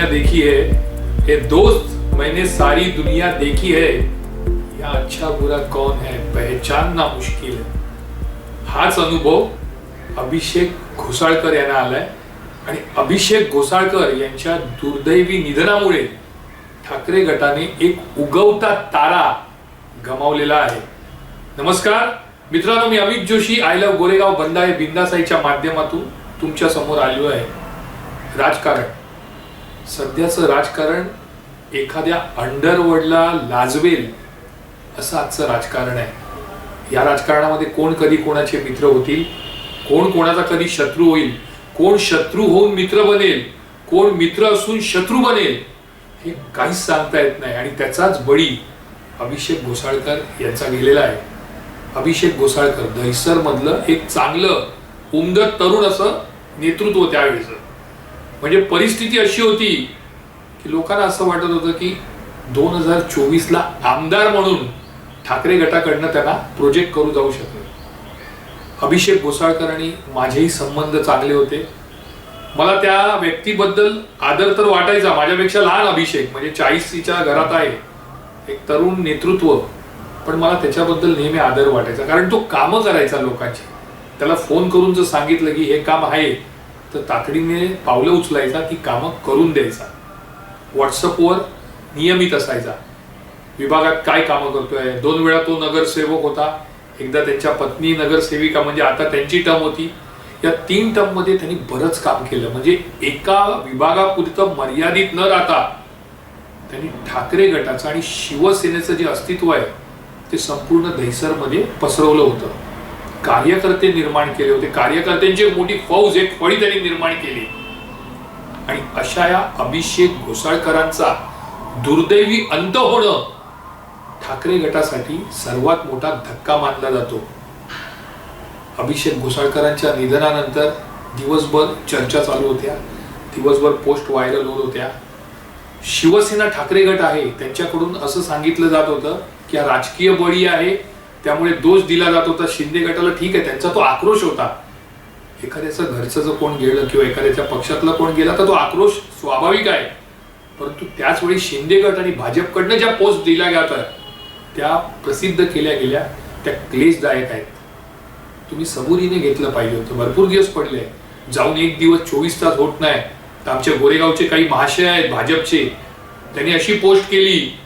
दुनिया देखी है ये दोस्त मैंने सारी दुनिया देखी है या अच्छा बुरा कौन है पहचानना मुश्किल है। हाच अनुभव अभिषेक घोसाळकर यांना आलाय आणि अभिषेक घोसाळकर यांच्या दुर्दैवी निधनामुळे ठाकरे गटाने एक उगवता तारा गमावलेला आहे. नमस्कार मित्रांनो मी अमित जोशी आय लव्ह गोरेगाव बंदा हे बिंदासाईच्या माध्यमातून तुमच्यासमोर आलो आहे. राजकारण. सध्याचं राजकारण एखाद्या अंडरवर्ल्डला लाजवेल असं आजचं राजकारण आहे. या राजकारणामध्ये कोण कधी कोणाचे मित्र होतील? कोण कोणाचा कधी शत्रू होईल? कोण शत्रू होऊन मित्र बनेल? कोण मित्र असून शत्रू बनेल? हे काहीच सांगता येत नाही. आणि त्याचाच बळी अभिषेक घोसाळकर यांचा गेलेला आहे. अभिषेक घोसाळकर दहिसरमधलं एक चांगलं उमदत तरुण असं नेतृत्व त्यावेळेचं. म्हणजे परिस्थिती अशी होती की लोकांना असं वाटत होतं की दोन हजार चोवीसला आमदार म्हणून ठाकरे गटाकडनं त्यांना प्रोजेक्ट करू जाऊ शकले. अभिषेक घोसाळकर आणि माझेही संबंध चांगले होते. मला त्या व्यक्तीबद्दल आदर तर वाटायचा माझ्यापेक्षा लहान अभिषेक म्हणजे चाळीसीच्या घरात आहे एक तरुण नेतृत्व पण मला त्याच्याबद्दल नेहमी आदर वाटायचा कारण तो कामं करायचा लोकांची. त्याला फोन करून जर सांगितलं की हे काम आहे तर तातडीने पावलं उचलायचा की कामं करून द्यायचा. व्हॉट्सअपवर नियमित असायचा. विभागात काय कामं करतोय? दोन वेळा तो नगरसेवक होता. एकदा त्यांच्या पत्नी नगरसेविका म्हणजे आता त्यांची टर्म होती. या तीन टर्ममध्ये त्यांनी बरंच काम केलं. म्हणजे एका विभागापुरतं मर्यादित न राहता त्यांनी ठाकरे गटाचं आणि शिवसेनेचं जे अस्तित्व आहे ते संपूर्ण दहिसरमध्ये पसरवलं होतं. कार्यकर्ते निर्माण केले होते. कार्यकर्त्यांची मोठी फौज एक फळी त्यांनी निर्माण केली. आणि अशा या अभिषेक घोसाळकरांचा दुर्दैवी अंत होणं ठाकरे गटासाठी सर्वात मोठा धक्का मानला जातो. अभिषेक घोसाळकरांच्या निधनानंतर दिवसभर चर्चा चालू होत्या. दिवसभर पोस्ट व्हायरल होत होत्या. शिवसेना ठाकरे गट आहे. त्यांच्याकडून असं सांगितलं जात होतं की हा राजकीय बळी आहे. त्यामुळे दोष दिला जात होता. शिंदे गटाला ठीक आहे त्यांचा तो आक्रोश होता. एखाद्याचं घरचं जर कोण गेलं किंवा एखाद्याच्या पक्षातलं कोण गेला तर तो आक्रोश स्वाभाविक आहे. परंतु त्याच वेळी शिंदे गट आणि भाजपकडनं ज्या पोस्ट दिल्या गेल्या त्या प्रसिद्ध केल्या गेल्या त्या क्लेशदायक आहेत. तुम्ही सबुरीने घेतलं पाहिजे होतं. भरपूर दिवस पडले. जाऊन एक दिवस चोवीस तास होत नाही. तर आमच्या गोरेगावचे काही महाशय आहेत भाजपचे. त्यांनी अशी पोस्ट केली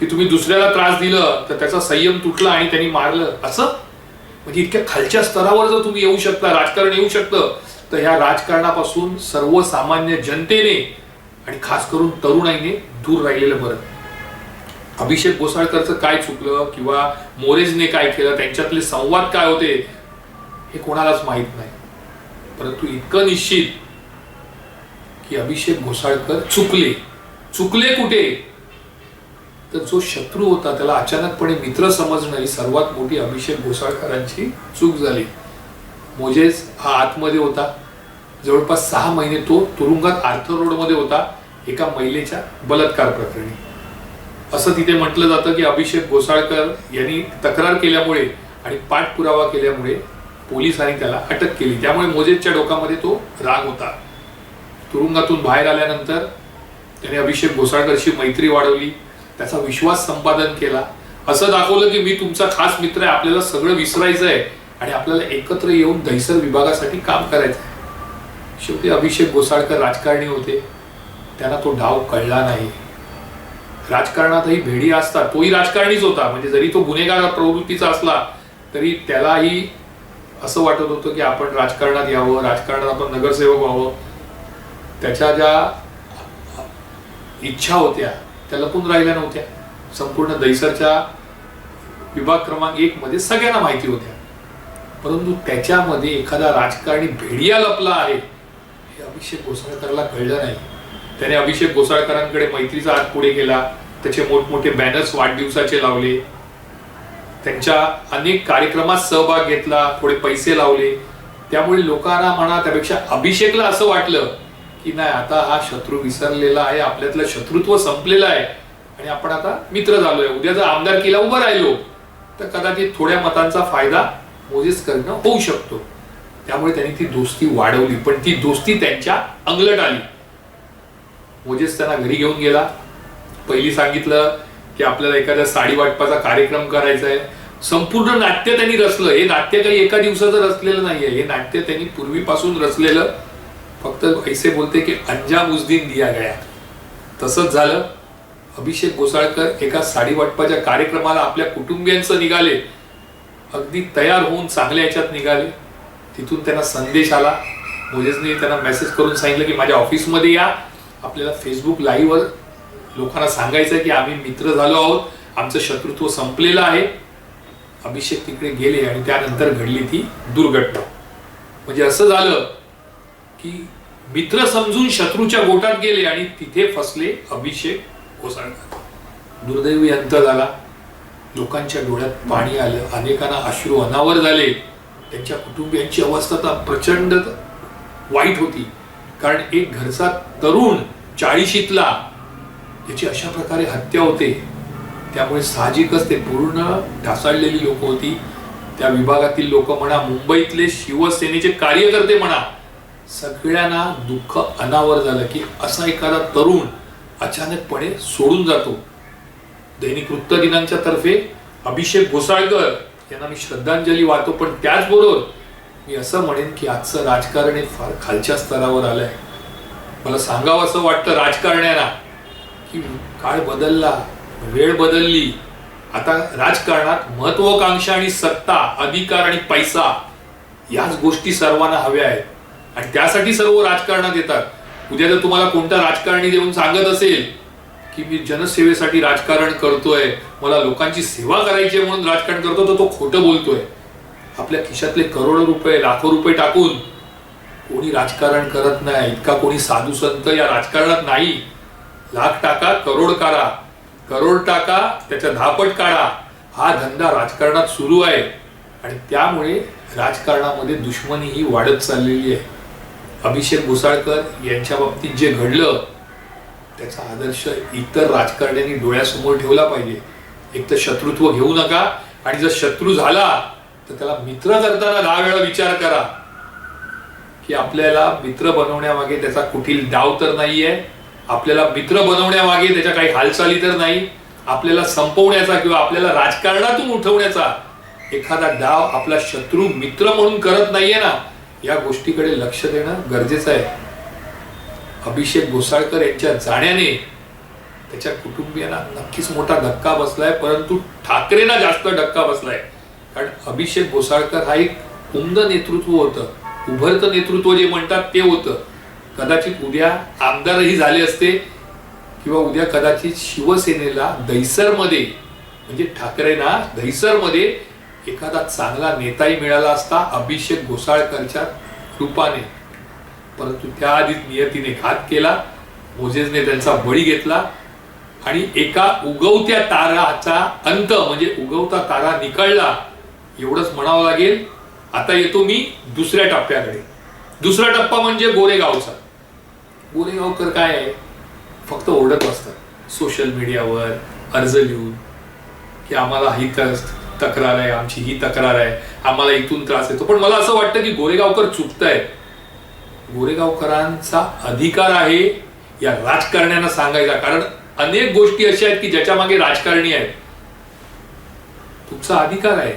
की तुम्ही दुसऱ्याला त्रास दिलं तर त्याचा संयम तुटला आणि त्यांनी मारलं. असं? म्हणजे इतक्या खालच्या स्तरावर जर तुम्ही येऊ शकता राजकारण येऊ शकतं तर ह्या राजकारणापासून सर्वसामान्य जनतेने आणि खास करून तरुणाईने दूर राहिलेलं बरं. अभिषेक घोसाळकरचं काय चुकलं किंवा मोरेजने काय केलं त्यांच्यातले संवाद काय होते हे कोणालाच माहीत नाही. परंतु इतकं निश्चित की अभिषेक घोसाळकर चुकले. चुकले कुठे? तर जो शत्रू होता त्याला अचानकपणे मित्र समजणं ही सर्वात मोठी अभिषेक घोसाळकरांची चूक झाली. मोजेस हा आतमध्ये होता. जवळपास सहा महिने तो तुरुंगात आर्थर रोडमध्ये होता एका महिलेच्या बलात्कार प्रकरणी. असं तिथे म्हटलं जातं की अभिषेक घोसाळकर यांनी तक्रार केल्यामुळे आणि पाठपुरावा केल्यामुळे पोलिसांनी त्याला अटक केली. त्यामुळे मोजेसच्या डोकामध्ये तो राग होता. तुरुंगातून बाहेर आल्यानंतर त्याने अभिषेक घोसाळकरशी मैत्री वाढवली. त्याचा विश्वास संपादन केला. असं दाखवलं की मी तुमचा खास मित्र आहे आपल्याला सगळं विसरायचं आहे आणि आपल्याला एकत्र येऊन दहिसर विभागासाठी काम करायचं आहे शेवटी अभिषेक गोसाळकर राजकारणी होते. त्यांना तो डाव कळला नाही. राजकारणातही भेडी असतात. तोही राजकारणीच होता. म्हणजे जरी तो गुन्हेगार प्रवृत्तीचा असला तरी त्यालाही असं वाटत होतं की आपण राजकारणात यावं राजकारणात आपण नगरसेवक व्हावं. त्याच्या ज्या इच्छा होत्या त्या लपून राहिल्या नव्हत्या. संपूर्ण दैसरच्या विभाग क्रमांक एक मध्ये सगळ्यांना माहिती होत्या. परंतु त्याच्यामध्ये एखादा राजकारणी भेडिया लपला आहे हे अभिषेक घोसाळकरला कळलं नाही. त्याने अभिषेक घोसाळकरांकडे मैत्रीचा हात पुढे केला. त्याचे मोठमोठे बॅनर्स वाढदिवसाचे लावले. त्यांच्या अनेक कार्यक्रमात सहभाग घेतला थोडे पैसे लावले. त्यामुळे लोकांना म्हणा त्यापेक्षा अभिषेकला असं वाटलं की नाही आता हा शत्रू विसरलेला आहे आपल्यातलं शत्रुत्व संपलेलं आहे. आणि आपण आता मित्र झालोय. उद्या जर आमदारकीला उभं राहिलो तर कदाचित थोड्या मतांचा फायदा मोजेस करणं होऊ शकतो. त्यामुळे त्यांनी ती दोस्ती वाढवली. पण ती दोस्ती त्यांच्या अंगलट आली. मोजेस त्यांना घरी घेऊन गेला. पहिली सांगितलं की आपल्याला एखाद्या साडी वाटपाचा कार्यक्रम करायचा आहे. संपूर्ण नाट्य त्यांनी रचलं. हे नाट्य काही एका दिवसाचं रचलेलं नाहीये. हे नाट्य त्यांनी पूर्वीपासून रचलेलं. फक्त ऐसे बोलते की अंजाम उस दिन दिया गया. तसंच झालं. अभिषेक घोसाळकर एका साडी वाटपाच्या कार्यक्रमाला आपल्या कुटुंबियांचं निघाले. अगदी तयार होऊन चांगल्या याच्यात निघाले. तिथून त्यांना संदेश आला. मोजेसने त्यांना मेसेज करून सांगितलं की माझ्या ऑफिसमध्ये या. आपल्याला फेसबुक लाईव्हवर लोकांना सांगायचं की आम्ही मित्र झालो आहोत. आमचं शत्रुत्व संपलेलं आहे. अभिषेक तिकडे गेले आणि त्यानंतर घडली ती दुर्घटना. म्हणजे असं झालं की मित्र समजून शत्रूच्या गोटात गेले आणि तिथे फसले अभिषेक कोसळणार. दुर्दैवी अंत झाला. लोकांच्या डोळ्यात पाणी आलं. अनेकांना अश्रू अनावर झाले. त्यांच्या कुटुंबियांची अवस्था तर प्रचंड वाईट होती. कारण एक घरचा तरुण चाळीशीतला त्याची अशा प्रकारे हत्या होते. त्यामुळे साहजिकच ते पूर्ण ढासाळलेली लोक होती. त्या विभागातील लोक म्हणा मुंबईतले शिवसेनेचे कार्यकर्ते म्हणा सगळ्यांना दुःख अनावर झालं की असा एखादा तरुण अचानकपणे सोडून जातो. दैनिक वृत्तदिनांच्या तर्फे अभिषेक घोसाळकर यांना मी श्रद्धांजली वाहतो पण त्याचबरोबर मी असं म्हणेन की आजचं राजकारण हे फार खालच्या स्तरावर आलंय. मला सांगावं असं वाटतं राजकारण्यांना की काळ बदलला वेळ बदलली. आता राजकारणात महत्वाकांक्षा आणि सत्ता अधिकार आणि पैसा याच गोष्टी सर्वांना हव्या आहेत. आणि त्यासाठी सर्व राजकारणात येतात. उद्या जर तुम्हाला कोणता राजकारणी देऊन सांगत असेल की मी जनसेवेसाठी राजकारण करतोय मला लोकांची सेवा करायची आहे म्हणून राजकारण करतो तर तो खोटं बोलतोय. आपल्या खिशातले करोडो रुपये लाखो रुपये टाकून कोणी राजकारण करत नाही इतका कोणी साधू संत या राजकारणात नाही. लाख टाका करोड काढा. करोड टाका त्याच्या धापट काढा. हा धंदा राजकारणात सुरू आहे. आणि त्यामुळे राजकारणामध्ये दुश्मनी ही वाढत चाललेली आहे. अभिषेक घोसाळकर यांच्या बाबतीत जे घडलं त्याचा आदर्श इतर राजकारण्यांनी डोळ्यासमोर ठेवला पाहिजे. एक तर शत्रुत्व घेऊ नका आणि जर शत्रू झाला तर त्याला मित्र करताना दहा वेळा विचार करा. की आपल्याला मित्र बनवण्यामागे त्याचा कुठील डाव तर नाहीये आपल्याला मित्र बनवण्यामागे त्याच्या काही हालचाली तर नाही आपल्याला संपवण्याचा किंवा आपल्याला राजकारणातून उठवण्याचा एखादा डाव आपला शत्रू मित्र म्हणून करत नाहीये ना या गोष्टीकडे लक्ष देणं गरजेचं आहे. अभिषेक घोसाळकर यांच्या जाण्याने त्याच्या कुटुंबियांना नक्कीच मोठा धक्का बसलाय परंतु ठाकरेंना जास्त धक्का बसलाय. कारण अभिषेक घोसाळकर हा एक उमद नेतृत्व होतं. उभरतं नेतृत्व जे म्हणतात ते होतं. कदाचित उद्या आमदारही झाले असते किंवा उद्या कदाचित शिवसेनेला दहिसरमध्ये म्हणजे ठाकरेंना दहिसरमध्ये एखादा चांगला नेताही मिळाला असता अभिषेक घोसाळकरच्या रूपाने. परंतु त्याआधीच नियतीने घात केला मोजेसने त्यांचा बळी घेतला आणि एका उगवत्या ताराचा अंत म्हणजे उगवता तारा निकळला एवढंच म्हणावं लागेल. आता येतो मी दुसऱ्या टप्प्याकडे. दुसरा टप्पा म्हणजे गोरेगावचा. गोरेगावकर काय आहे? फक्त ओरडत असतात सोशल मीडियावर अर्ज लिहून की आम्हाला ही त- तक्रार आहे आमची ही तक्रार आहे. आम्हाला इथून त्रास येतो. पण मला असं वाटतं की गोरेगावकर चुकतायत गोरेगावकरांचा अधिकार आहे या राजकारण्यांना सांगायचा. कारण अनेक गोष्टी अशा आहेत की ज्याच्या मागे राजकारणी आहेत. तुमचा अधिकार आहे.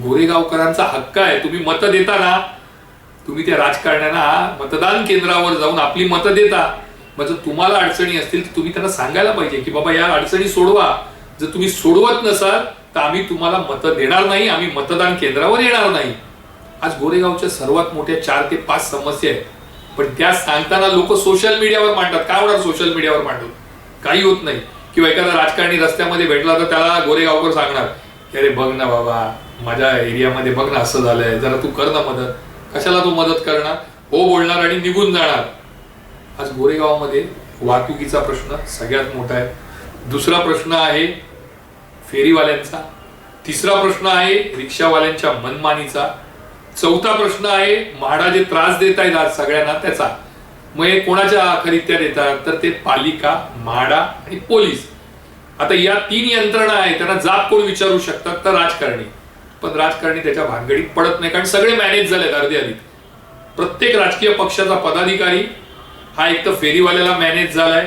गोरेगावकरांचा हक्क आहे. तुम्ही मतं देता ना. तुम्ही त्या राजकारण्यांना मतदान केंद्रावर जाऊन आपली मतं देता. मग जर तुम्हाला अडचणी असतील तर तुम्ही त्यांना सांगायला पाहिजे की बाबा या अडचणी सोडवा. जर तुम्ही सोडवत नसाल तर आम्ही तुम्हाला मतं देणार नाही आम्ही मतदान केंद्रावर येणार नाही. आज गोरेगावच्या सर्वात मोठ्या चार ते पाच समस्या आहेत. पण त्या सांगताना लोक सोशल मीडियावर मांडतात. काय होणार सोशल मीडियावर मांडून? काही होत नाही. किंवा एखादा राजकारणी रस्त्यामध्ये भेटला तर त्याला गोरेगावकर सांगणार की अरे बघ ना बाबा माझ्या एरियामध्ये बघ ना असं झालंय जरा तू कर ना मदत. कशाला तू मदत करणार? हो बोलणार आणि निघून जाणार. आज गोरेगावामध्ये वाहतुकीचा प्रश्न सगळ्यात मोठा आहे. दुसरा प्रश्न आहे फेरीवाल्यांचा. तिसरा प्रश्न आहे रिक्षावाल्यांच्या मनमानीचा. चौथा प्रश्न आहे म्हाडा जे त्रास देत आहेत आज सगळ्यांना त्याचा. मग हे कोणाच्या आखरीत्या देतात? तर ते पालिका म्हाडा आणि पोलीस. आता या तीन यंत्रणा आहेत त्यांना जात कोण विचारू शकतात? तर राजकारणी. पण राजकारणी त्याच्या भानगडीत पडत नाही कारण सगळे मॅनेज झालेत अर्धे अधिक प्रत्येक राजकीय पक्षाचा पदाधिकारी हा एक तर फेरीवाल्याला मॅनेज झालाय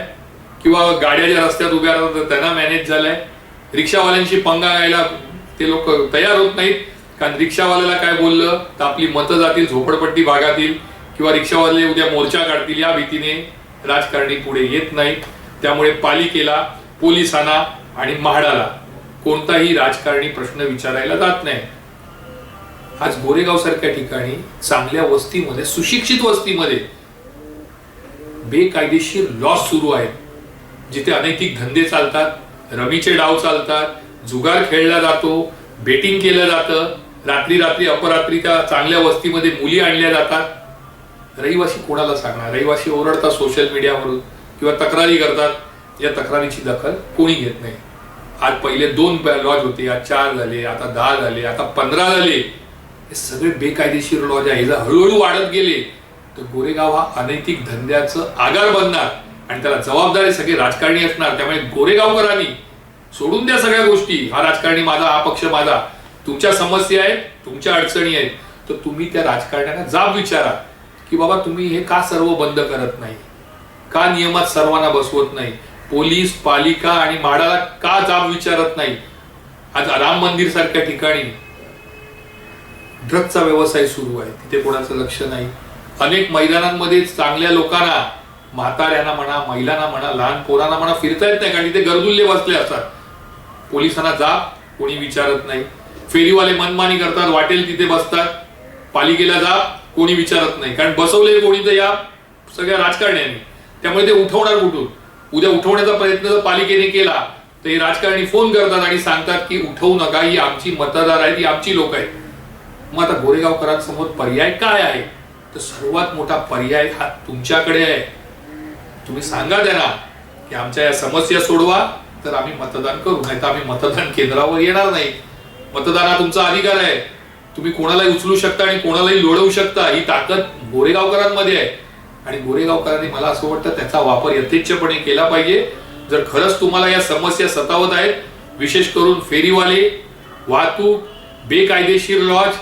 किंवा गाड्या ज्या रस्त्यात उभ्या राहतात त्यांना मॅनेज झालाय. रिक्षावाल्यांशी पंगा घ्यायला ते लोक तयार होत नाहीत. कारण रिक्षावाल्याला काय बोललं? तर आपली मतं जातील झोपडपट्टी भागातील किंवा रिक्षावाले उद्या मोर्चा काढतील या भीतीने राजकारणी पुढे येत नाहीत. त्यामुळे पालिकेला पोलिसांना आणि म्हाडाला कोणताही राजकारणी प्रश्न विचारायला जात नाही. आज गोरेगाव सारख्या ठिकाणी चांगल्या वस्तीमध्ये सुशिक्षित वस्तीमध्ये बेकायदेशीर लॉस सुरू आहेत जिथे अनैतिक धंदे चालतात. रमीचे डाव चालतात जुगार खेळला जातो बेटिंग केलं जातं रात्री रात्री अपरात्री त्या चांगल्या वस्तीमध्ये मुली आणल्या जातात. रहिवासी कोणाला सांगणार? रहिवासी ओरडतात सोशल मीडियावरून किंवा तक्रारी करतात. या तक्रारीची दखल कोणी घेत नाही. आज पहिले दोन लॉज होते. आज चार झाले आता दहा झाले आता पंधरा झाले. हे सगळे बेकायदेशीर लॉज आहे जर हळूहळू वाढत गेले तर गोरेगाव हा अनैतिक धंद्याचं आगार बनणार. आणि त्याला जबाबदारी सगळे राजकारणी असणार. त्यामुळे गोरेगावकरांनी सोडून द्या सगळ्या गोष्टी. हा राजकारणी माझा हा पक्ष माझा. तुमच्या समस्या आहेत तुमच्या अडचणी आहेत. तर तुम्ही त्या राजकारण्याला जाब विचारा की बाबा तुम्ही हे का सर्व बंद करत नाही? का नियमात सर्वांना बसवत नाही? पोलीस पालिका आणि माडाला का जाब विचारत नाही? आज राम मंदिर सारख्या ठिकाणी ड्रगचा व्यवसाय सुरू आहे. तिथे कोणाचं लक्ष नाही. अनेक मैदानांमध्ये चांगल्या लोकांना म्हाताऱ्यांना म्हणा महिलांना म्हणा लहान पोरांना म्हणा फिरता येत नाही कारण तिथे गरजुल्ले बसले असतात. पोलिसांना जा कोणी विचारत नाही. फेरीवाले मनमानी करतात वाटेल तिथे बसतात. पालिकेला जा कोणी विचारत नाही. कारण बसवले कोणी तर या सगळ्या राजकारण्यांनी. त्यामुळे ते उठवणार कुठून? उद्या उठवण्याचा प्रयत्न जर पालिकेने केला तर हे राजकारणी फोन करतात आणि सांगतात की उठवू नका ही आमची मतदार आहेत ही आमची लोक आहेत. मग आता गोरेगावकरांसमोर पर्याय काय आहे? तर सर्वात मोठा पर्याय हा तुमच्याकडे आहे. तुम्ही सांगा त्यांना की आमच्या या समस्या सोडवा तर आम्ही मतदान करू. नाही तर आम्ही मतदान केंद्रावर येणार नाही. मतदान हा तुमचा अधिकार आहे. तुम्ही कोणालाही उचलू शकता आणि कोणालाही लोळवू शकता. ही ताकद गोरेगावकरांमध्ये आहे. आणि गोरेगावकरांनी मला असं वाटतं त्याचा वापर यथेच्छपणे केला पाहिजे. जर खरंच तुम्हाला या समस्या सतावत आहेत विशेष करून फेरीवाले वाहतूक बेकायदेशीर लॉज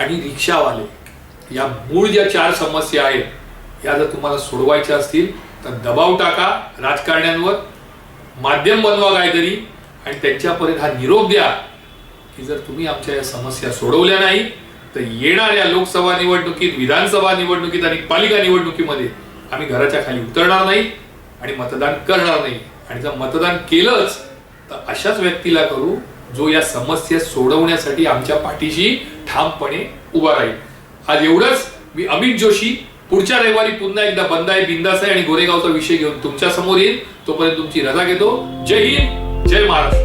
आणि रिक्षावाले या मूळ ज्या चार समस्या आहेत या जर तुम्हाला सोडवायच्या असतील तर दबाव टाका राजकारण्यांवर माध्यम बनवा काहीतरी आणि त्यांच्यापर्यंत हा निरोप द्या की जर तुम्ही आमच्या या समस्या सोडवल्या नाही तर येणाऱ्या लोकसभा निवडणुकीत विधानसभा निवडणुकीत आणि पालिका निवडणुकीमध्ये आम्ही घराच्या खाली उतरणार नाही आणि मतदान करणार नाही. आणि जर मतदान केलंच तर अशाच व्यक्तीला करू जो या समस्या सोडवण्यासाठी आमच्या पाठीशी ठामपणे उभा राहील. आज एवढंच. मी अमित जोशी पुढच्या रविवारी पुन्हा एकदा बंद आहे बिंदास आहे आणि गोरेगावचा विषय घेऊन तुमच्यासमोर येईल तोपर्यंत तुमची रजा घेतो. जय हिंद जय महाराष्ट्र.